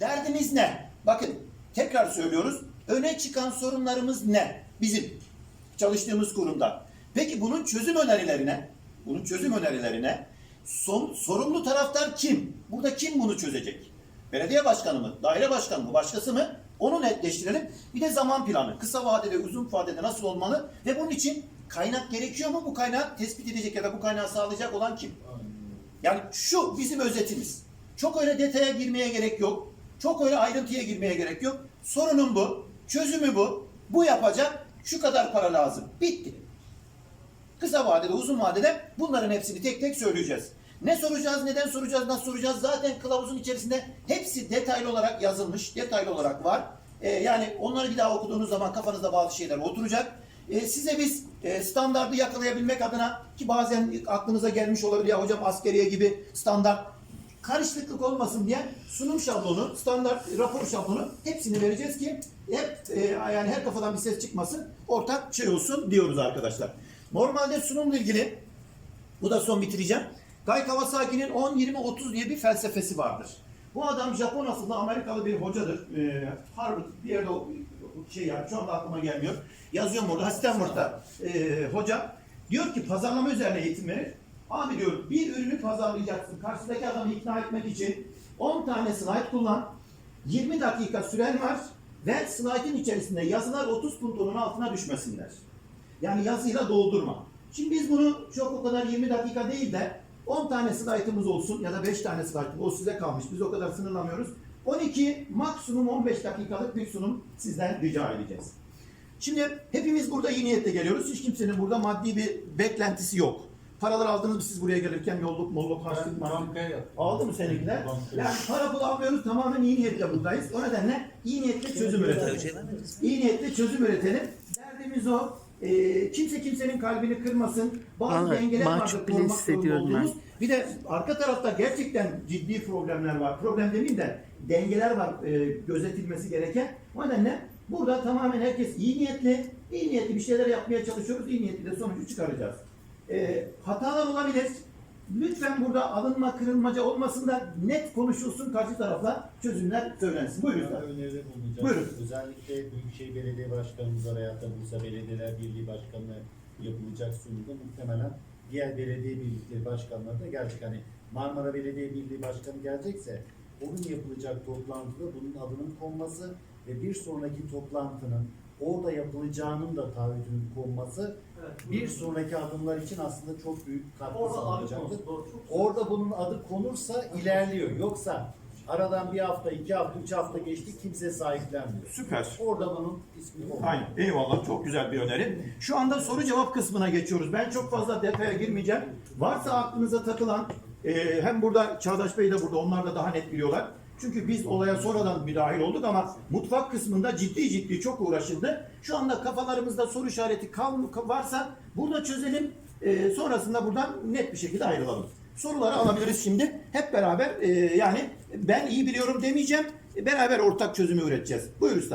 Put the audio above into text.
Derdimiz ne? Bakın tekrar söylüyoruz. Öne çıkan sorunlarımız ne? Bizim çalıştığımız kurumda. Peki bunun çözüm önerilerine, bunun çözüm önerilerine son, sorumlu taraftar kim? Burada kim bunu çözecek? Belediye başkanı mı? Daire başkanı mı? Başkası mı? Onu netleştirelim. Bir de zaman planı. Kısa vadede, uzun vadede nasıl olmalı? Ve bunun için kaynak gerekiyor mu? Bu kaynağı tespit edecek ya da bu kaynağı sağlayacak olan kim? Yani şu bizim özetimiz. Çok öyle detaya girmeye gerek yok. Çok öyle ayrıntıya girmeye gerek yok. Sorunun bu. Çözümü bu. Bu yapacak. Şu kadar para lazım. Bitti. Kısa vadede, uzun vadede bunların hepsini tek tek söyleyeceğiz. Ne soracağız, neden soracağız, nasıl soracağız? Zaten kılavuzun içerisinde hepsi detaylı olarak yazılmış, detaylı olarak var. Ee, yani onları bir daha okuduğunuz zaman kafanızda bazı şeyler oturacak. Ee, size biz e, standardı yakalayabilmek adına ki bazen aklınıza gelmiş olabilir ya hocam askeriye gibi standart karışıklık olmasın diye sunum şablonu, standart rapor şablonu hepsini vereceğiz ki hep e, yani her kafadan bir ses çıkmasın, ortak şey olsun diyoruz arkadaşlar. Normalde sunumla ilgili bu da son bitireceğim. Guy Kawasaki'nin 10-20-30 diye bir felsefesi vardır. Bu adam Japon asıllı Amerikalı bir hocadır. Ee, Harvard bir yerde şey yani şu anda aklıma gelmiyor. Yazıyorum orada Stanford'da ee, hoca. Diyor ki pazarlama üzerine eğitim verir. Abi diyor bir ürünü pazarlayacaksın. Karşıdaki adamı ikna etmek için 10 tane slide kullan. 20 dakika süren var ve slide'in içerisinde yazılar 30 puntonun altına düşmesinler. Yani yazıyla doldurma. Şimdi biz bunu çok o kadar 20 dakika değil de 10 tane slaytımız olsun ya da 5 tane slaytımız o size kalmış. Biz o kadar sınırlamıyoruz. 12 maksimum 15 dakikalık bir sunum sizden rica edeceğiz. Şimdi hepimiz burada iyi niyetle geliyoruz. Hiç kimsenin burada maddi bir beklentisi yok. Paralar aldınız mı siz buraya gelirken yolluk molluk harçlık marşlık. Aldı mı seninkiler? Yani para pul almıyoruz tamamen iyi niyetle buradayız. O nedenle iyi niyetle çözüm üretelim. İyi niyetle çözüm üretelim. Derdimiz o. Ee, kimse kimsenin kalbini kırmasın. Bazı Vallahi dengeler mahcup vardır bile korumak zorunda hissediyorum ben. olduğumuz. Bir de arka tarafta gerçekten ciddi problemler var. Problem demeyeyim de dengeler var e, gözetilmesi gereken. O nedenle burada tamamen herkes iyi niyetli, iyi niyetli bir şeyler yapmaya çalışıyoruz. İyi niyetli de sonucu çıkaracağız. E, hatalar olabilir. Lütfen burada alınma, kırılmaca olmasın da net konuşulsun karşı tarafla çözümler söylensin. Buyurun. Ben bulunacağım. Buyurun. Özellikle Büyükşehir Belediye Başkanımıza veya da Bursa Belediyeler Birliği Başkanı'na yapılacak sunumda muhtemelen diğer belediye birlikleri başkanları da gelecek. Hani Marmara Belediye Birliği Başkanı gelecekse onun yapılacak toplantıda bunun adının konması ve bir sonraki toplantının orada yapılacağının da taahhütünün konması bir sonraki adımlar için aslında çok büyük katkı Orada adı sağlayacaktır. Orada bunun adı konursa ilerliyor. Yoksa aradan bir hafta, iki hafta, üç hafta geçti kimse sahiplenmiyor. Süper. Orada bunun ismi olmalı. Aynen. Eyvallah. Çok güzel bir öneri. Şu anda soru cevap kısmına geçiyoruz. Ben çok fazla detaya girmeyeceğim. Varsa aklınıza takılan e, hem burada Çağdaş Bey de burada. Onlar da daha net biliyorlar. Çünkü biz olaya sonradan müdahil olduk ama mutfak kısmında ciddi ciddi çok uğraşıldı. Şu anda kafalarımızda soru işareti varsa burada çözelim. E, sonrasında buradan net bir şekilde ayrılalım. Soruları alabiliriz şimdi. Hep beraber e, yani ben iyi biliyorum demeyeceğim. Beraber ortak çözümü üreteceğiz. Buyur usta.